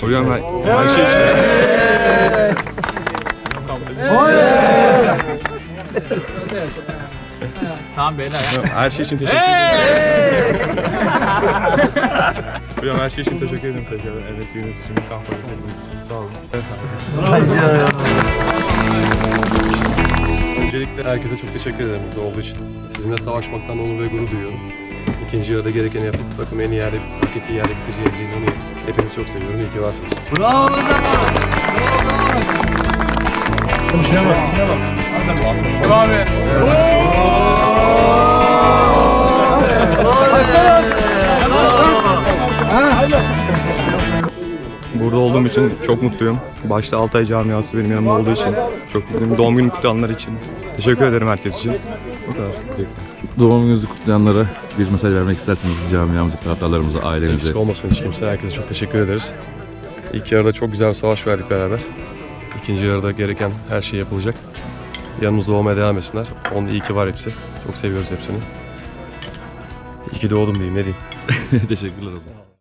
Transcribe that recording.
Hocam ben şey için Tamam beyler her şey için teşekkür ederim. Hocam her şey için teşekkür ederim tekrar. Evet yine için kampa getirdiğiniz için sağ olun. Öncelikle herkese çok teşekkür ederim burada olduğu için. Sizinle savaşmaktan onur ve gurur duyuyorum. İkinci yarıda gerekeni yapıp takımı en iyi yerde, hak ettiği yerde bitireceğimize inanıyorum. Hepinizi çok seviyorum. İyi ki varsınız. Abi. Burada olduğum için çok mutluyum. Başta Altay camiası benim yanımda olduğu için çok mutluyum. Doğum günü kutlayanlar için. Teşekkür ederim herkes için. Bu kadar. Doğum gününüzü kutlayanlara bir mesaj vermek isterseniz camiamıza, taraftarlarımıza, ailenize. Eksik olmasın hiç kimse. Herkese çok teşekkür ederiz. İlk yarıda çok güzel bir savaş verdik beraber. İkinci yarıda gereken her şey yapılacak. Yanımızda olmaya devam etsinler. Onun iyi ki var hepsi. Çok seviyoruz hepsini. İyi ki doğdum diyeyim ne diyeyim. Teşekkürler o zaman.